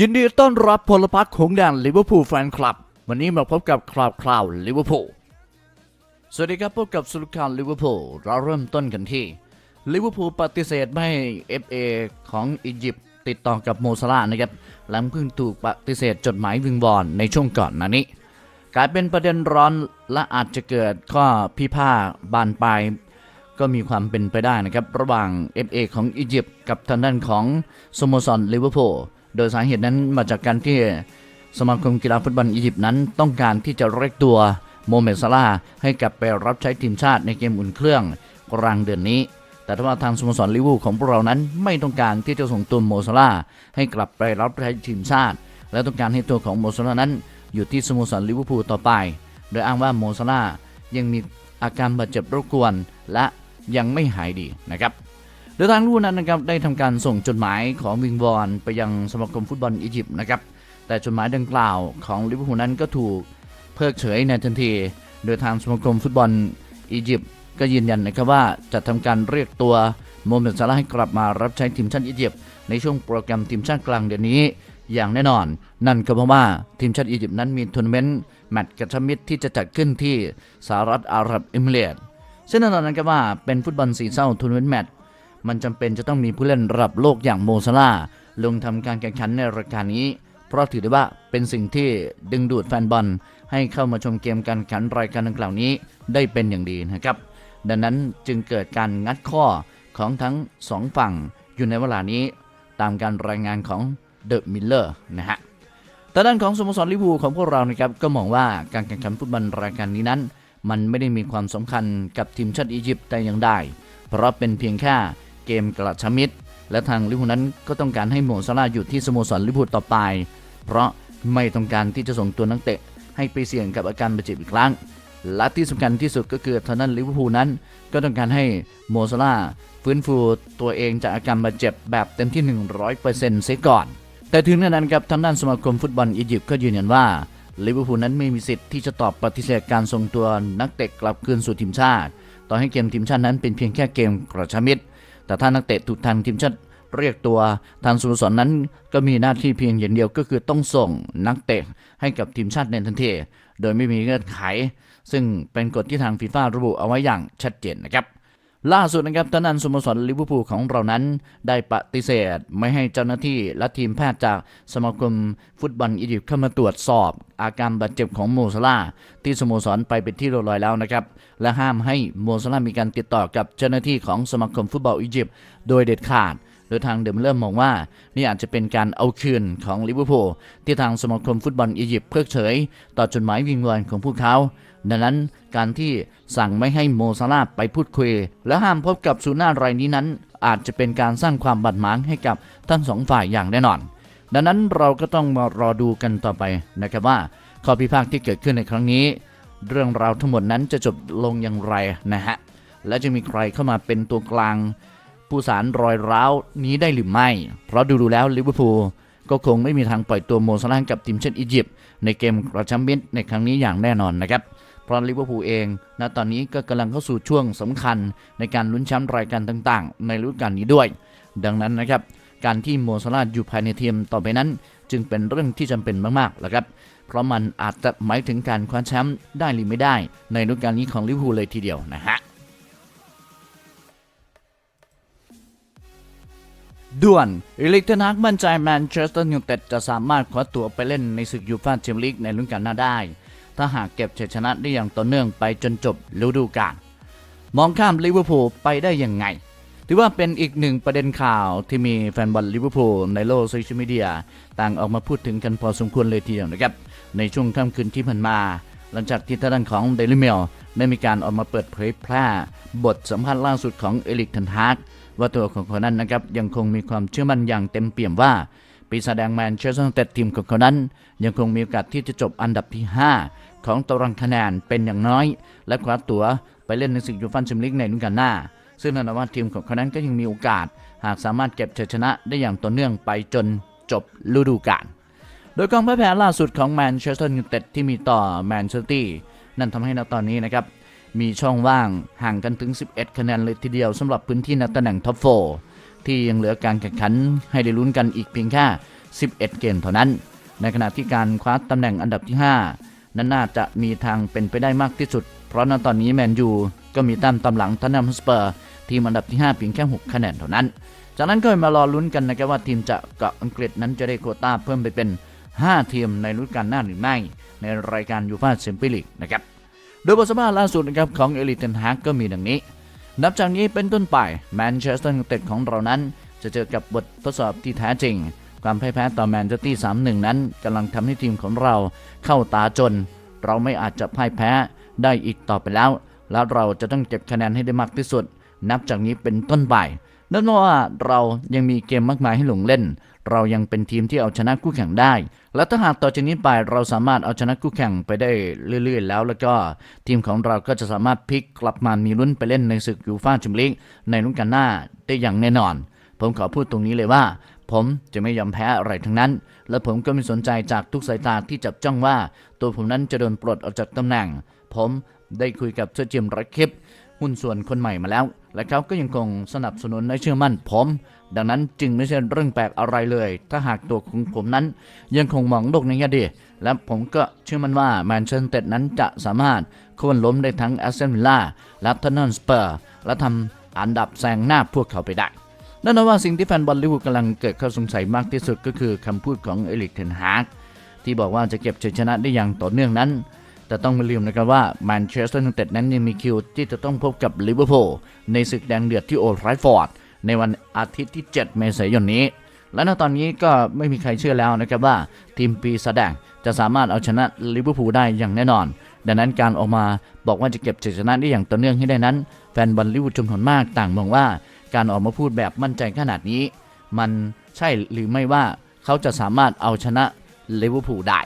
ยินดีต้อนรับพลพรรคของแดนลิเวอร์พูลแฟนคลับ วันนี้มาพบกับคราวคราวลิเวอร์พูลสวัสดีครับพบกับสุลการลิเวอร์พูลเราเริ่มต้นกันที่ลิเวอร์พูลปฏิเสธไม่ให้ FA ของอียิปต์ติดต่อกับโมซาลานะครับหลังเพิ่งถูกปฏิเสธจดหมายวิงวอนในช่วงก่อนหน้านี้ กลายเป็นประเด็นร้อนและอาจจะเกิดข้อพิพาทบานปลายก็มีความเป็นไปได้นะครับ ระหว่าง FA ของอียิปต์กับทางด้านของสโมสรลิเวอร์พูล โดยสาเหตุนั้นมาจากการที่สมาคมกีฬาฟุตบอลอียิปต์นั้น ต้องการที่จะเรียกตัวโมเมดซาลาให้กลับไปรับใช้ทีมชาติในเกมอุ่นเครื่องกลางเดือนนี้ แต่ถ้าว่าทางสโมสรลิเวอร์พูลของพวกเรานั้นไม่ต้องการที่จะส่งตัวโมซาลาให้กลับไปรับใช้ทีมชาติ และต้องการให้ตัวของโมซาลานั้น อยู่ที่สโมสรลิเวอร์พูลต่อไป โดยอ้างว่าโมซาลายังมีอาการบาดเจ็บรบกวนและยังไม่หายดีนะครับ ดยทางลูกนั้นนะครับได้ทำการส่งจดหมายของวิงวอนไปยังสมาคมฟุตบอลอียิปต์นะครับแต่จดหมายดังกล่าวของลิเวอร์พูลนั้นก็ถูกเพิกเฉยในทันที โดยทางสมาคมฟุตบอลอียิปต์ก็ยืนยันนะครับว่าจะทำการเรียกตัวโมเมดซาลาให้กลับมารับใช้ทีมชาติอียิปต์ในช่วงโปรแกรมทีมชาติกลางเดือนนี้อย่างแน่นอน นั่นก็เพราะว่าทีมชาติอียิปต์นั้นมีทัวร์นาเมนต์แมตช์กระชับมิตรที่จะจัดขึ้นที่สหรัฐอาหรับเอมิเรตส์ซึ่งแน่นอนนะครับว่าเป็นฟุตบอลสีเศร้าทัวร์นาเมนต์แมตช์ มันจำเป็นจะต้องมีผู้เล่นระดับโลกอย่างโมซาลาลงทำการแข่งขันในรายการนี้ เพราะถือได้ว่าเป็นสิ่งที่ดึงดูดแฟนบอลให้เข้ามาชมเกมการแข่งขันรายการดังกล่าวนี้ได้เป็นอย่างดีนะครับ ดังนั้นจึงเกิดการงัดข้อของทั้งสองฝั่งอยู่ในเวลานี้ตามการรายงานของเดอะมิลเลอร์นะฮะแต่ด้านของสโมสรลิเวอร์พูลของพวกเรานะครับก็มองว่าการแข่งขันฟุตบอลรายการนี้นั้น มันไม่ได้มีความสำคัญกับทีมชาติอียิปต์แต่อย่างใดเพราะเป็นเพียงแค่ เกมกระชมิตรและทางลิวพูนั้นก็ต้องการให้โมซาลาห์อยู่ที่สโมสรลิเวอร์พูลต่อไป เพราะไม่ต้องการที่จะส่งตัวนักเตะ ให้ไปเสี่ยงกับอาการบาดเจ็บอีกครั้ง และที่สำคัญที่สุดก็คือทางด้นลิเวอร์พูลนั้น ก็ต้องการให้โมซาลาฟื้นฟูตัวเองจากอาการบาดเจ็บแบบเต็มที่ 100%เสียก่อน แต่ถึงนั้นนั้นครับทางด้านสมาคมฟุตบอลอียิปต์ก็ยืนยันว่าลิเวอร์พูลนั้นไม่มีสิทธิ์ที่จะตอบปฏิเสธการส่งตัวนักเตะกลับคืนสู่ทีมชาติ ต่อให้เกมทีมชาตินั้นเป็นเพียงแค่เกมกระชับมิตร แต่ถ้านักเตะถูกทางทีมชาติเรียกตัวทางสโมสรนั้นก็มีหน้าที่เพียงอย่างเดียวก็คือต้องส่งนักเตะให้กับทีมชาติในทันทีโดยไม่มีเงื่อนไข ซึ่งเป็นกฎที่ทางฟีฟ่าระบุเอาไว้อย่างชัดเจนนะครับ ล่าสุดนะครับทางด้นสโมสรลิเวอร์พูลของเรานั้น ได้ปฏิเสธไม่ให้เจ้าหน้าที่และทีมแพทย์จากสมาคมฟุตบอลอียิปต์เข้ามาตรวจสอบ อาการบาดเจ็บของโมซาลาที่สโมสรไปเป็นที่เรียบร้อยแล้วนะครับและห้ามให้โมซาลามีการติดต่อกับเจ้าหน้าที่ของสมาคมฟุตบอลอียิปต์โดยเด็ดขาดโดยทางเดิมเริ่มมองว่า นี่อาจจะเป็นการเอาคืนของลิเวอร์พูลที่ทางสมาคมฟุตบอลอียิปต์เพิกเฉย ต่อจดหมายวิงวอนของพวกเขา ดังนั้นการที่สั่งไม่ให้โมซาลาไปพูดคุย และห้ามพบกับซูน่ารายนี้นั้น อาจจะเป็นการสร้างความบาดหมางให้กับทั้งสองฝ่ายอย่างแน่นอน ดังนั้นเราก็ต้องมารอดูกันต่อไปนะครับว่าข้อพิพาทที่เกิดขึ้นในครั้งนี้ เรื่องราวทั้งหมดนั้นจะจบลงอย่างไรนะฮะและจะมีใครเข้ามาเป็นตัวกลาง ผู้สารรอยร้าวนี้ได้หรือไม่ เพราะดูดูแล้วลิเวอร์พูลก็คงไม่มีทางปล่อยตัวโมซาลากับทีมชาติอียิปต์ในเกมกระชับมิตรในครั้งนี้อย่างแน่นอนนะครับ ราะลิเวอร์พูลเองณตอนนี้ก็กำลังเข้าสู่ช่วงสำคัญในการลุ้นแชมป์รายการต่างๆ ในฤดูกาลนี้ด้วย ดังนั้นนะครับการที่โมซาลาอยู่ภายในทีมต่อไปนั้น จึงเป็นเรื่องที่จำเป็นมากๆแหละครับ เพราะมันอาจจะหมายถึงการคว้าแชมป์ได้หรือไม่ได้ ในฤดูกาลนี้ของลิเวอร์พูลเลยทีเดียวนะฮะด่วนอิลิกเทนักมั่นใจแมนเชสเตอร์ยูไนเต็ดจะสามารถคว้าตัวไปเล่นในศึกยูฟ่าแชมเปี้ยนลีกในฤดูกาลหน้าได้ ถ้าหากเก็บชัยชนะได้อย่างต่อเนื่องไปจนจบฤดูกาลมองข้ามลิเวอร์พูลไปได้ยังไง ถือว่าเป็นอีกหนึ่งประเด็นข่าวที่มีแฟนบอลลิเวอร์พูลในโลกโซเชียลมีเดียต่างออกมาพูดถึงกันพอสมควรเลยทีเดียวนะครับ ในช่วงค่ำคืนที่ผ่านมา หลังจากที่ทางด้านของเดลิเมลได้มีการออกมาเปิดเผยแพร่ บทสัมภาษณ์ล่าสุดของเอลิกเทนฮากว่าตัวของเขานั้นนะครับยังคงมีความเชื่อมั่นอย่างเต็มเปี่ยมว่าปีศาจแดงแมนเชสเตอร์ยูไนเต็ดทีมของเขานั้น ยังคงมีโอกาสที่จะจบอันดับที่ 5 ของตารางคะแนนเป็นอย่างน้อย และคว้าตั๋วไปเล่นในศึกยูฟ่าแชมเปี้ยนลีกในฤดูกาลหน้า ซึ่งนั่นาว่าทีมของเขานั้นก็ยังมีโอกาส หากสามารถเก็บชัยชนะได้อย่างต่อเนื่องไปจนจบฤดูกาลโดยกองพ่ายแพ้ล่าสุดของแมนเชสเตอร์ยูไนเต็ดที่มีต่อแมนเชสเตอร์นั่นทำให้ณตอนนี้นะครับมีช่องว่างห่างกันถึง 11 คะแนนเลยทีเดียวสำหรับพื้นที่ในตำแหน่งท็อป4ที่ยังเหลือการแข่งขันให้ได้ลุ้นกันอีกเพียงแค่ 11 เกมเท่านั้น ในขณะที่การคว้าตำแหน่งอันดับที่ 5 นั้นน่าจะมีทางเป็นไปได้มากที่สุด เพราะณตอนนี้แมนยูก็มีตามตำหลังทันนัมสเปอร์ ทีมอันดับที่ 5 เพียงแค่ 6 คะแนนเท่านั้น จากนั้นก็มารอลุ้นกันนะครับว่าทีมจะเกาะอังกฤษนั้นจะได้โคต้าเพิ่มไปเป็น 5 ทีมในฤดูกาลหน้าหรือไม่ ในรายการยูฟ่าแชมเปี้ยนลีกนะครับโดยบทสัมภาษณ์ล่าสุดนะครับของเอลิเทนฮากก็มีดังนี้ นับจากนี้เป็นต้นไปแมนเชสเตอร์ยูไนเต็ดของเรานั้น จะเจอกับบททดสอบที่แท้จริง ความพ่ายแพ้ต่อแมนเชสเตอร์สามหนึ่งนั้นกำลังทำให้ทีมของเราเข้าตาจน เราไม่อาจจะพ่ายแพ้ได้อีกต่อไปแล้ว แล้วเราจะต้องเก็บคะแนนให้ได้มากที่สุด นับจากนี้เป็นต้นไปนั่นเพราะว่าเรายังมีเกมมากมายให้หลงเล่น เรายังเป็นทีมที่เอาชนะคู่แข่งได้ และถ้าหากต่อจากนี้ไปเราสามารถเอาชนะคู่แข่งไปได้เรื่อย ๆ แล้ว แล้วก็ทีมของเราก็จะสามารถพลิกกลับมามีลุ้นไปเล่นในศึกยูฟ่าแชมเปี้ยนลีกในรุ่นกันหน้าได้อย่างแน่นอน ผมขอพูดตรงนี้เลยว่า ผมจะไม่ยอมแพ้อะไรทั้งนั้น และผมก็ไม่สนใจจากทุกสายตาที่จับจ้องว่า ตัวผมนั้นจะโดนปลดออกจากตำแหน่ง ผมได้คุยกับเซอร์เจยมรักคิปหุ้นส่วนคนใหม่มาแล้ว และเขาก็ยังคงสนับสนุนและเชื่อมั่นผม ดังนั้นจึงไม่ใช่เรื่องแปลกอะไรเลย ถ้าหากตัวของผมนั้น ยังคงมองโลกในแง่ดี และผมก็เชื่อมั่นว่าแมนเชสเตอร์นั้นจะสามารถโค่นล้มได้ทั้งแอสตันวิลล่าและทันนอนสเปอร์ และทำอันดับแซงหน้าพวกเขาไปได้ น่นอนว่าสิ่งที่แฟนบอลลิเวอร์พูลกำลังเกิดข้อสงสัยมากที่สุดก็คือคำพูดของเอลิกเทนฮากที่บอกว่าจะเก็บชัยชนะได้อย่างต่อเนื่องนั้น แต่ต้องไม่ลืมนะครับว่าแมนเชสเตอร์ยูไนเต็ดนั้นยังมีคิวที่จะต้องพบกับลิเวอร์พูลในศึกแดงเดือดที่โอลด์แทรฟฟอร์ดในวันอาทิตย์ที่ 7 เมษายนนี้ และณตอนนี้ก็ไม่มีใครเชื่อแล้วนะครับว่า ทีมปีศาจแดงจะสามารถเอาชนะลิเวอร์พูลได้อย่างแน่นอน ดังนั้นการออกมาบอกว่าจะเก็บชัยชนะได้อย่างต่อเนื่องให้ได้นั้น แฟนบอลลิเวอร์พูลจำนวนมากต่างมองว่า การออกมาพูดแบบมั่นใจขนาดนี้ มันใช่หรือไม่ว่าเขาจะสามารถเอาชนะลิเวอร์พูลได้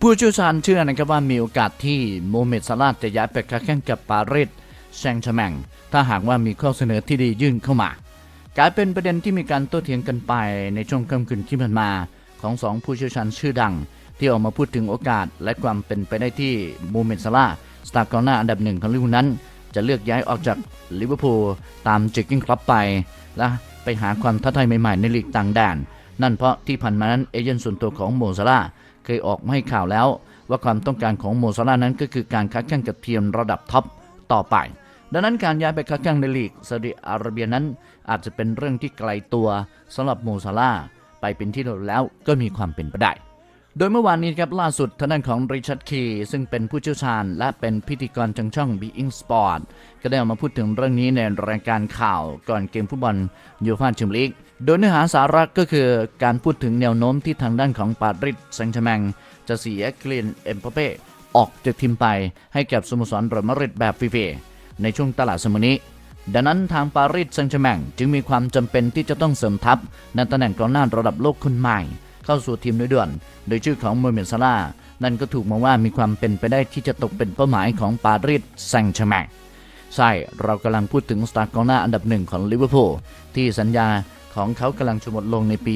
ผู้เชี่ยวชาญเชื่อนะครับว่ามีโอกาสที่โมเมดซาลาจะย้ายไปค้าแข่งกับปารีสแซงต์แชร์แมงถ้าหากว่ามีข้อเสนอที่ดียื่นเข้ามากลายเป็นประเด็นที่มีการโต้เถียงกันไปในช่วงค่ำคืนที่ผ่านมาของสองผู้เชี่ยวชาญชื่อดัง ที่ออกมาพูดถึงโอกาส และความเป็นไปได้ที่โมเมดซาลาสตาร์กองหน้าอันดับหนึ่งของลิเวอร์พูลนั้น จะเลือกย้ายออกจากลิเวอร์พูลตามจคกิ้งคลับไปและไปหาความท้าทายใหม่ๆ ในลีกต่างแดน นั่นเพราะที่ผ่านมานั้นเอเจนต์ส่วนตัวของโมซาลาเคยออกมาให้ข่าวแล้ว ว่าความต้องการของโมซาลานั้นก็คือการค้าแข่งกับเทียมระดับท็อปต่อไป ดังนั้นการย้ายไปค้าแข่งในลีกซาอุดิอาระเบียนั้น อาจจะเป็นเรื่องที่ไกลตัวสำหรับโมซาลาไปเป็นที่เรียบร้อยแล้วก็มีความเป็นไปได้ โดยเมื่อวานนี้ครับล่าสุดทางด้านของริชาร์ดคีซึ่งเป็นผู้เชี่ยวชาญ และเป็นพิธีกรจังช่อง Being Sport ก็ได้ออกมาพูดถึงเรื่องนี้ในรายการข่าวก่อนเกมฟุตบอลยูฟ่าแชมเปี้ยนลีกโดยเนื้อหาสาระก็คือการพูดถึงแนวโน้มที่ทางด้านของปารีสแซงต์แชร์แมงจะเสียเกลีนเอ็มเปเป้ออกจากทีมไปให้กับสโมสรเรอัลมาดริดแบบฟรีๆในช่วงตลาดสมอนี้ดังนั้นทางปารีสแซงต์แชร์แมงจึงมีความจำเป็นที่จะต้องเสริมทัพในตำแหน่งกองหน้าระดับโลกคนใหม่ เข้าสู่ทีมโดยด่วน โดยชื่อของโมเมนซาลานั่นก็ถูกมองว่ามีความเป็นไปได้ที่จะตกเป็นเป้าหมายของปารีสแซงต์แชร์แมงใช่ เรากำลังพูดถึงสตาร์กองหน้าอันดับหนึ่งของลิเวอร์พูลที่สัญญาของเขากำลังจะหมดลงในปี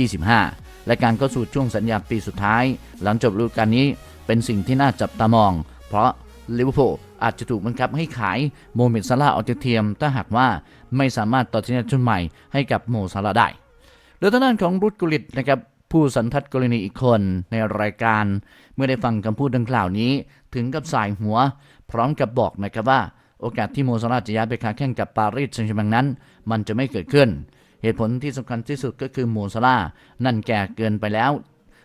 2025 และการเข้าสู่ช่วงสัญญาปีสุดท้าย หลังจบฤดูกาลนี้เป็นสิ่งที่น่าจับตามอง เพราะลิเวอร์พูลอาจจะถูกบังคับให้ขายโมเมดซาลาออกจากทีมถ้าหากว่าไม่สามารถต่อสัญญาชุดใหม่ให้กับโมซาลาได้ โดยทางด้านของรุดกุลิตนะครับผู้สันทัดกรณีอีกคนในรายการ เมื่อได้ฟังคำพูดดังกล่าวนี้ ถึงกับสายหัว พร้อมกับบอกนะครับว่า โอกาสที่โมซาลาจะย้ายไปค้าแข่งกับปารีสแซงต์แชร์แมงนั้น มันจะไม่เกิดขึ้น เหตุผลที่สำคัญที่สุดก็คือโมซาลานั่นแก่เกินไปแล้ว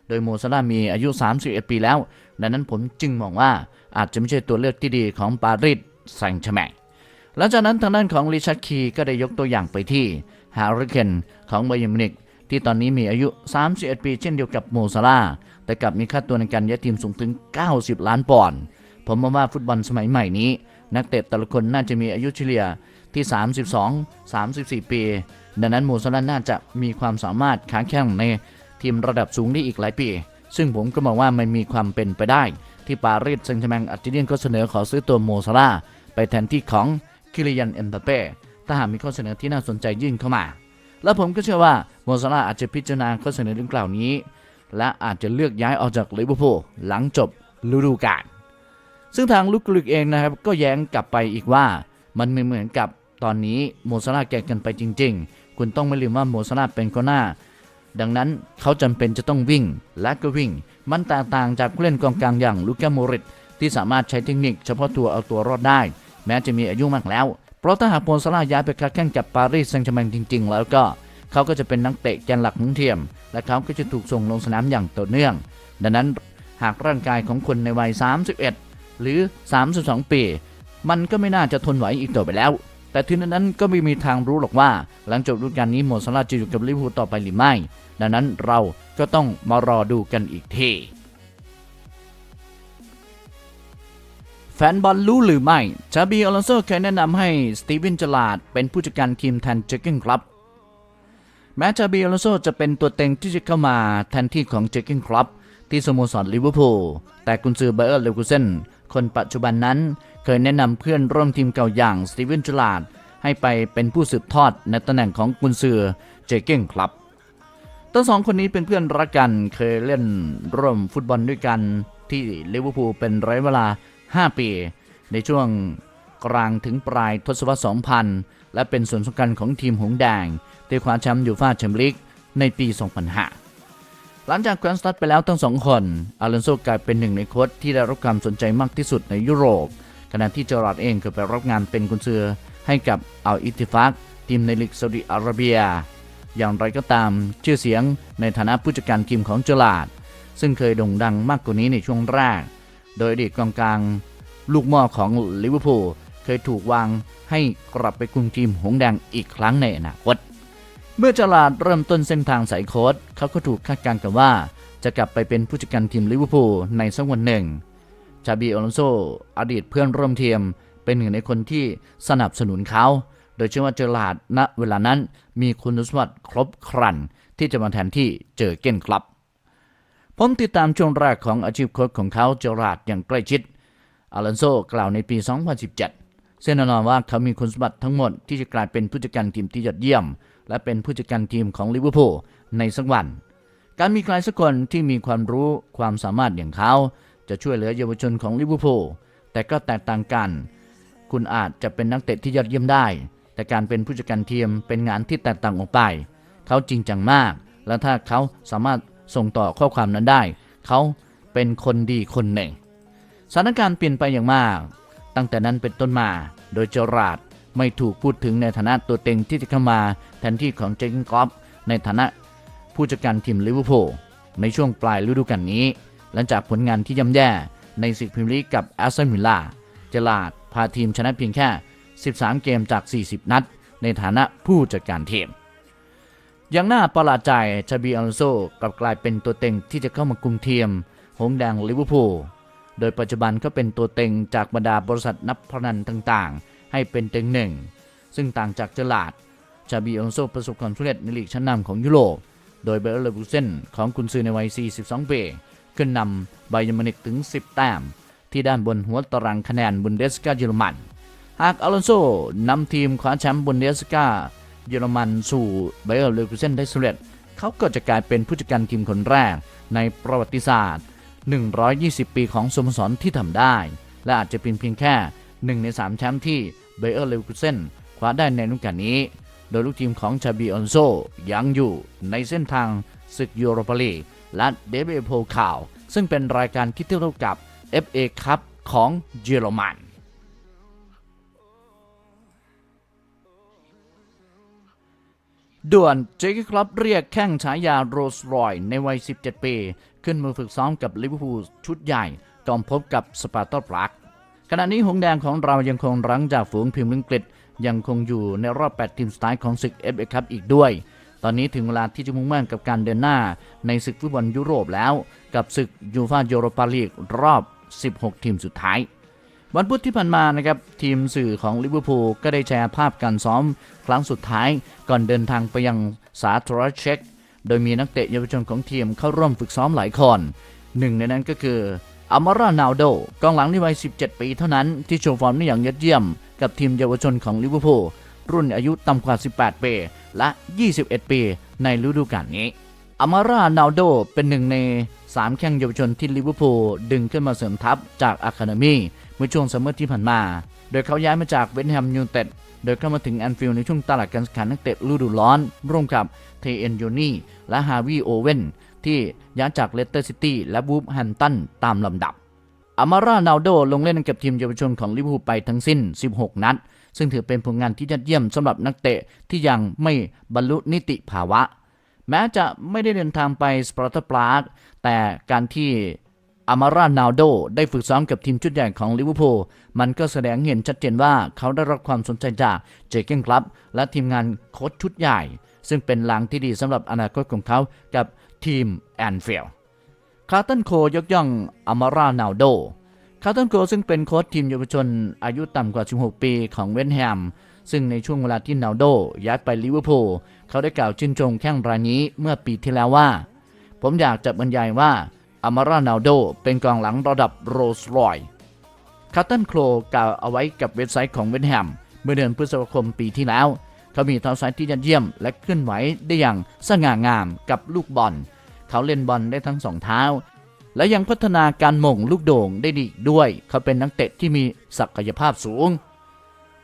โดยโมซาลามีอายุ 31 ปีแล้ว ดังนั้นผมจึงมองว่าอาจจะไม่ใช่ตัวเลือกที่ดีของปารีสแซงต์แชร์แมงหลังจากนั้นทางด้านของริชาร์ดคีก็ได้ยกตัวอย่างไปที่ฮาริเคนของไบเยิร์นมินิก ที่ตอนนี้มีอายุ 31 ปีเช่นเดียวกับโมซาลาแต่กลับมีค่าตัวในการย้ายทีมสูงถึง 90 ล้านปอนด์ผมมองว่าฟุตบอลสมัยใหม่นี้ นักเตะแต่ละคนน่าจะมีอายุเฉลี่ยที่ 32 34 ปี ดังนั้นโมซาลาน่าจะมีความสามารถค้าแข่งในทีมระดับสูงได้อีกหลายปี ซึ่งผมก็มองว่ามันมีความเป็นไปได้ ที่ปารีสแซงต์แชร์แมงอาจจะยื่นข้อเสนอขอซื้อตัวโมซาลาไปแทนที่ของคิริยันเอ็มบัปเป้ถ้าหากมีข้อเสนอที่น่าสนใจยื่นเข้ามา และผมก็เชื่อว่าโมซาลาอาจจะพิจารณาข้อเสนอดังกล่าวนี้ และอาจจะเลือกย้ายออกจากลิเวอร์พูลหลังจบฤดูกาลซึ่งทางลูกกลึกเองนะครับก็แย้งกลับไปอีกว่า มันไม่เหมือนกับตอนนี้โมซาลาแก่กันไปจริง ๆ คุณต้องไม่ลืมว่าโมซาลาเป็นกองหน้า ดังนั้นเขาจำเป็นจะต้องวิ่งและก็วิ่ง มันแตกต่างจากผู้เล่นกองกลางอย่างลูก้าโมริตที่สามารถใช้เทคนิคเฉพาะตัวเอาตัวรอดได้ แม้จะมีอายุมากแล้ว เพราะถ้าหากโมซาลาย้ายไปค้าแข่งกับปารีสแซงต์แชร์แมงจริง ๆ แล้วก็เขาก็จะเป็นนักเตะแกนหลักของทีมและเขาก็จะถูกส่งลงสนามอย่างต่อเนื่อง ดังนั้นหากร่างกายของคนในวัย 31 หรือ 32 ปี มันก็ไม่น่าจะทนไหวอีกต่อไปแล้ว แต่ทีนั้นก็ไม่มีทางรู้หรอกว่า หลังจบฤดูกาลนี้โมซาลาจะอยู่กับลิเวอร์พูลต่อไปหรือไม่ ดังนั้นเราก็ต้องมารอดูกันอีกที แฟนบอลรู้หรือไม่ ชาบีอลอนโซเคยแนะนำให้สตีเวนจลาดเป็นผู้จัดการทีมแทนเจคเกนครับ แม้ชาบีอลอนโซจะเป็นตัวเต็งที่จะเข้ามาแทนที่ของเจคเกนครับที่สโมสรลิเวอร์พูล แต่กุนซือเบอร์เลกูเซนคนปัจจุบันนั้นเคยแนะนำเพื่อนร่วมทีมเก่าอย่างสตีเวนจลาดให้ไปเป็นผู้สืบทอดในตำแหน่งของกุนซือเจคเกนครับทั้งสองคนนี้เป็นเพื่อนรักกันเคยเล่นร่วมฟุตบอลด้วยกันที่ลิเวอร์พูลเป็นระยะเวลา 5 ปี ในช่วงกลางถึงปลายทศวรรษ 2000 และเป็นส่วนสำคัญของทีมหงแดงที่คว้าแชมป์ยูฟ่าแชมเปี้ยนลีกในปี 2005 หลังจากแควนสตัดไปแล้วทั้งสองคนอาลอนโซกลายเป็นหนึ่งในโค้ชที่ได้รับความสนใจมากที่สุดในยุโรป ขณะที่เจอราร์ดเองเคยไปรับงานเป็นกุนซือให้กับอัลอิติฟักทีมในลีกซาอุดิอาระเบีย อย่างไรก็ตามชื่อเสียงในฐานะผู้จัดการทีมของเจอราร์ดซึ่งเคยโด่งดังมากกว่านี้ในช่วงแรก โดยอดีตกองกลางลูกม้อของลิเวอร์พูลเคยถูกวางให้กลับไปคุมทีมหงสแดงอีกครั้งในอนาคต เมื่อเจอราร์ดเริ่มต้นเส้นทางสายโค้ชเขาก็ถูกคาดการณ์กันว่า จะกลับไปเป็นผู้จัดการทีมลิเวอร์พูลในสักวันหนึ่ง ชาบีอลอนโซอดีตเพื่อนร่วมทีมเป็นหนึ่งในคนที่สนับสนุนเขา โดยเชื่อว่าเจอราร์ดณเวลานั้นมีคุณสมบัติครบครันที่จะมาแทนที่เจอเก้นครับ ผมติดตามช่วงแรกของอาชีพโค้ชของเขาเจอราดอย่างใกล้ชิดอลอนโซกล่าวในปี 2017ซึ่งแน่นอนว่าเขามีคุณสมบัติทั้งหมดที่จะกลายเป็นผู้จัดการทีมที่ยอดเยี่ยม และเป็นผู้จัดการทีมของลิเวอร์พูลในสักวัน การมีใครสักคนที่มีความรู้ความสามารถอย่างเขา จะช่วยเหลือเยาวชนของลิเวอร์พูลแต่ก็แตกต่างกัน คุณอาจจะเป็นนักเตะที่ยอดเยี่ยมได้ แต่การเป็นผู้จัดการทีมเป็นงานที่แตกต่างออกไป เขาจริงจังมาก และถ้าเขาสามารถ ส่งต่อข้อความนั้นได้ เขาเป็นคนดีคนหนึ่ง สถานการณ์เปลี่ยนไปอย่างมาก ตั้งแต่นั้นเป็นต้นมา โดยเจอราร์ดไม่ถูกพูดถึงในฐานะตัวเต็งที่จะเข้ามาแทนที่ของเจคกินกอฟในฐานะผู้จัดการทีมลิเวอร์พูลในช่วงปลายฤดูกาลนี้ หลังจากผลงานที่ย่ำแย่ในศึกพรีเมียร์ลีกกับแอสตันวิลล่าเจอราร์ดพาทีมชนะเพียงแค่ 13 เกมจาก 40 นัด ในฐานะผู้จัดการทีม อย่างน่าประหลาดใจชาบีอลอนโซกลับกลายเป็นตัวเต็งที่จะเข้ามาคุมทียม หงแดงลิเวอร์พูล โดยปัจจุบันก็เป็นตัวเต็งจากบรรดาบริษัทนับพนันต่างๆ ให้เป็นเต็งหนึ่ง ซึ่งต่างจากเจอราดชาบีอลอนโซประสบความสำเร็จในลีกชั้นนำของยุโรป โดยเบอร์เลบูเซนของกุนซือในวัย 42 ปีขึ้นนำไบยมิวนิกถึง 10 แต้ม ที่ด้านบนหัวตารางคะแนนบุนเดสกาเยอรมัน หากอลอนโซนำทีมคว้าแชมป์บุนเดสกา เยอรมันสู่ไบเออร์เลวูเซนได้สำเร็จ เขาก็จะกลายเป็นผู้จัดการทีมคนแรก ในประวัติศาสตร์ 120 ปีของสโมสรที่ทำได้ และอาจจะเป็นเพียงแค่ 1 ใน 3 แชมป์ที่ไบเออร์เลวูเซนคว้าได้ในฤดูกาลนี้ โดยลูกทีมของชาบีออนโซยังอยู่ในเส้นทางศึกยูโรปาลีกและเดเบโพคาว ซึ่งเป็นรายการที่เทียบเท่ากับ FA คัพของเยอรมัน ด่วนเจคครับเรียกแข้งฉายาโรสรอยในวัย 17 ปี ขึ้นมือฝึกซ้อมกับลิเวอร์พูลชุดใหญ่ก่อนพบกับสปาร์ตาปรักขณะนี้หงแดงของเรายังคงรั้งจากฝูงพิมพ์อังกฤษยังคงอยู่ในรอบ 8 ทีมสุดท้ายของศึก FA คัพอีกด้วย ตอนนี้ถึงเวลาที่จะมุ่งมั่นกับการเดินหน้าในศึกฟุตบอลยุโรปแล้ว กับศึกยูฟ่ายูโรปาลีกรอบ 16 ทีมสุดท้าย วันพุธที่ผ่านมานะครับทีมสื่อของลิเวอร์พูลก็ได้แชร์ภาพการซ้อมครั้งสุดท้าย ก่อนเดินทางไปยังสาธารณรัฐเช็กโดยมีนักเตะเยาวชนของทีมเข้าร่วมฝึกซ้อมหลายคนหนึ่งในนั้นก็คืออามารานาโดกองหลังในวัย 17 ปีเท่านั้นที่โชว์ฟอร์มได้อย่างยอดเยี่ยม กับทีมเยาวชนของลิเวอร์พูลรุ่นอายุต่ำกว่า 18 ปี และ 21 ปีในฤดูกาลนี้อามารานาโดเป็นหนึ่งใน 3 แข้งเยาวชนที่ลิเวอร์พูลดึงขึ้นมาเสริมทัพจากอะคาเดมี เมื่อช่วงซัมเมอร์ที่ผ่านมา โดยเขาย้ายมาจากเวสต์แฮมยูไนเต็ด โดยเข้ามาถึงแอนฟิลด์ในช่วงตลาดการขายนักเตะฤดูร้อน ร่วมกับเทเอนโยนีและฮาวิโอเวนที่ย้ายจากเลสเตอร์ซิตี้และบูฟแฮมตันตามลำดับอามารานาโดลงเล่นกับทีมเยาวชนของลิเวอร์พูลไปทั้งสิ้น 16 นัด ซึ่งถือเป็นผลงานที่ยอดเยี่ยมสำหรับนักเตะที่ยังไม่บรรลุนิติภาวะ แม้จะไม่ได้เดินทางไปสปาร์ตาปรากแต่การที่ อามารานาโดได้ฝึกซ้อมกับทีมชุดใหญ่ของลิเวอร์พูล มันก็แสดงเห็นชัดเจนว่าเขาได้รับความสนใจจากเจเกนคลับ และทีมงานโค้ชชุดใหญ่ ซึ่งเป็นหลังที่ดีสำหรับอนาคตของเขากับทีมแอนฟิลด์คาร์ตันโคยกย่องอามารานาโดคาร์ตันโคซึ่งเป็นโค้ชทีมเยาวชนอายุต่ำกว่า 16 ปีของเวนแฮม ซึ่งในช่วงเวลาที่นาโดย้ายไปลิเวอร์พูลเขาได้กล่าวชื่นชมแข้งรายนี้เมื่อปีที่แล้วว่า ผมอยากจะบรรยายว่า อามารานาโดเป็นกองหลังระดับโรลส์รอยซ์คาร์ตันโคลกล่าวเอาไว้กับเว็บไซต์ของเวนแฮม เมื่อเดือนพฤษภาคมปีที่แล้ว เขามีเท้าซ้ายที่ยอดเยี่ยม และเคลื่อนไหวได้อย่างสง่างามกับลูกบอล เขาเล่นบอลได้ทั้งสองเท้า และยังพัฒนาการหม่งลูกโด่งได้ดีด้วย เขาเป็นนักเตะที่มีศักยภาพสูง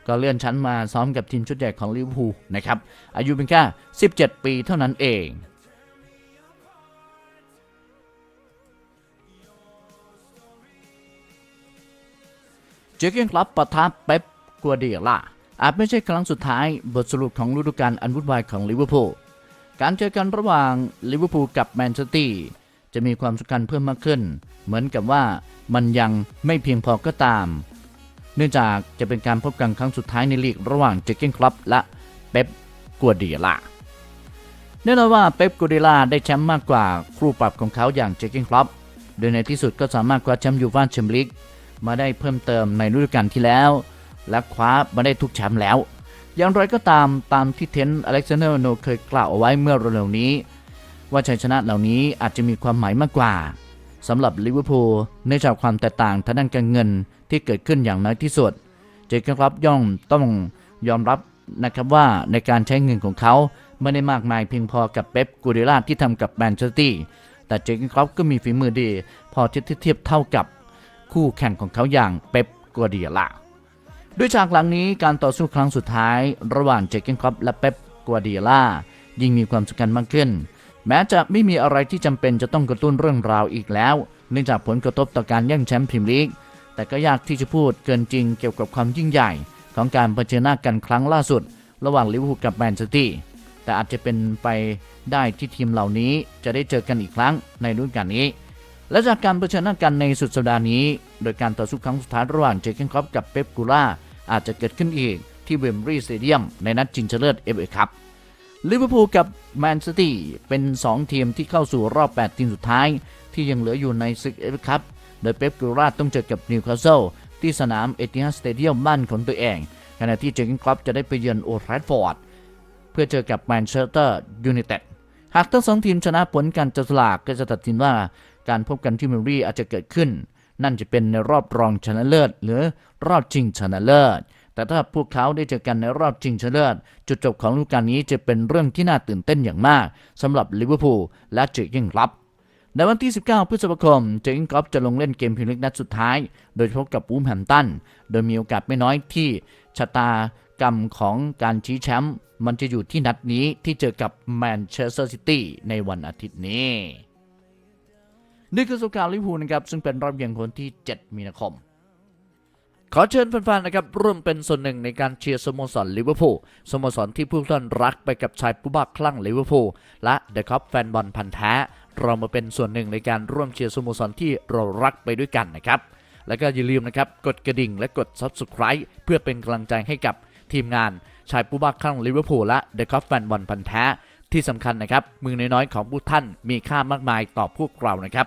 ก็เลื่อนชั้นมาซ้อมกับทีมชุดใหญ่ของลิเวอร์พูลนะครับอายุเป็นแค่17 ปีเท่านั้นเอง เจอเกนคลับปะทะเป๊ปกัวเดียล่าอาจไม่ใช่ครั้งสุดท้ายบทสรุปของฤดูกาลอันวุ่นวายของลิเวอร์พูลการเจอกันระหว่างลิเวอร์พูลกับแมนเชสเตอร์จะมีความสำคัญเพิ่มมากขึ้น เหมือนกับว่ามันยังไม่เพียงพอก็ตาม เนื่องจากจะเป็นการพบกันครั้งสุดท้ายในลีกระหว่างเจเกนคลับและเป๊ปกัวเดียล่าแน่นอนว่าเป๊ปกัวเดียล่าได้แชมป์มากกว่าครูปรับของเขาอย่างเจเกนคลับโดยในที่สุดก็สามารถคว้าแชมป์ยูฟ่าแชมเปี้ยนลีก มาได้เพิ่มเติมในฤดูกาลที่แล้ว และคว้ามาได้ทุกแชมป์แล้ว อย่างไรก็ตามตามที่เทนต์อเล็กซานเดอร์โนเคยกล่าวเอาไว้เมื่อเร็วๆนี้ ว่าชัยชนะเหล่านี้อาจจะมีความหมายมากกว่าสำหรับลิเวอร์พูลเนื่องจากความแตกต่างทางด้านการเงินที่เกิดขึ้นอย่างน้อยที่สุด เจคครับย่อมต้องยอมรับนะครับว่าในการใช้เงินของเขาไม่ได้มากมายเพียงพอกับเป๊ปกูเดล่าที่ทำกับแมนเชสเตอร์แต่เจคครับก็มีฝีมือดี พอที่จะเทียบเท่ากับ คู่แข่งของเขาอย่างเป๊ปกัวเดียล่าด้วยฉากหลังนี้การต่อสู้ครั้งสุดท้าย ระหว่างเจเกนครอปและเป๊ปกัวเดียล่ายิ่งมีความสำคัญมากขึ้น แม้จะไม่มีอะไรที่จำเป็นจะต้องกระตุ้นเรื่องราวอีกแล้ว เนื่องจากผลกระทบต่อการแย่งแชมป์พรีเมียร์ลีกแต่ก็ยากที่จะพูดเกินจริงเกี่ยวกับความยิ่งใหญ่ ของการเผชิญหน้ากันครั้งล่าสุด ระหว่างลิเวอร์พูลกับแมนเชสเตอร์แต่อาจจะเป็นไปได้ที่ทีมเหล่านี้จะได้เจอกันอีกครั้งในฤดูกาลนี้ และจากการเผชิญหน้ากันในสุดสัปดาห์นี้ โดยการต่อสู้ครั้งสุดท้ายระหว่างเจเกนคอปกับเป๊ปกูล่าอาจจะเกิดขึ้นอีกที่เวมบรีสเตเดียมในนัดชิงชนะเลิศเอฟเอคัพลิเวอร์พูลกับแมนซิตี้เป็น 2 ทีมที่เข้าสู่รอบ 8 ทีมสุดท้าย ที่ยังเหลืออยู่ในศึกเอฟเอคัพโดยเป๊ปกูล่าต้องเจอกับนิวคาสเซิลที่สนามเอติฮัดสเตเดียมบ้านของตัวเอง ขณะที่เจเกนคอปจะได้ไปเยือนโอทราฟอร์ดเพื่อเจอกับแมนเชสเตอร์ยูไนเต็ดหากทั้งสองทีมชนะผลการจับสลากก็จะตัดสินว่า การพบกันที่เมรีอาจจะเกิดขึ้น นั่นจะเป็นในรอบรองชนะเลิศ หรือรอบชิงชนะเลิศ แต่ถ้าพวกเขาได้เจอกันในรอบชิงชนะเลิศ จุดจบของฤดูกาลนี้จะเป็นเรื่องที่น่าตื่นเต้นอย่างมากสำหรับลิเวอร์พูลและเจอร์เกนคลับในวันที่ 19 พฤษภาคม เจอร์เกนคลับจะลงเล่นเกมเมียร์ลีกนัดสุดท้าย โดยพบกับวูมแฮมตัน โดยมีโอกาสไม่น้อยที่ชะตากรรมของการชี้แชมป์มันจะอยู่ที่นัดนี้ที่เจอกับแมนเชสเตอร์ซิตี้ในวันอาทิตย์นี้ นี่คือสุการลิเวอร์พูลนะครับซึ่งเป็นรอบเยียงคนที่ 7 มีนาคม ขอเชิญแฟนๆนะครับร่วมเป็นส่วนหนึ่งในการเชียร์สโมสรลิเวอร์พูลสโมสรที่ผู้ท่านรักไปกับชายผู้บ้าคลั่งลิเวอร์พูลและเดอะคัพแฟนบอลพันธ์แท้เรามาเป็นส่วนหนึ่งในการร่วมเชียร์สโมสรที่เรารักไปด้วยกันนะครับแล้วก็อย่าลืมนะครับกดกระดิ่งและกด Subscribe เพื่อเป็นกำลังใจให้กับทีมงานชายผู้บ้าคลั่งลิเวอร์พูลและเดอะคัพแฟนบอลพันธ์แท้ที่สำคัญนะครับมือน้อยๆของผู้ท่านมีค่ามากมายต่อพวกเรานะครับ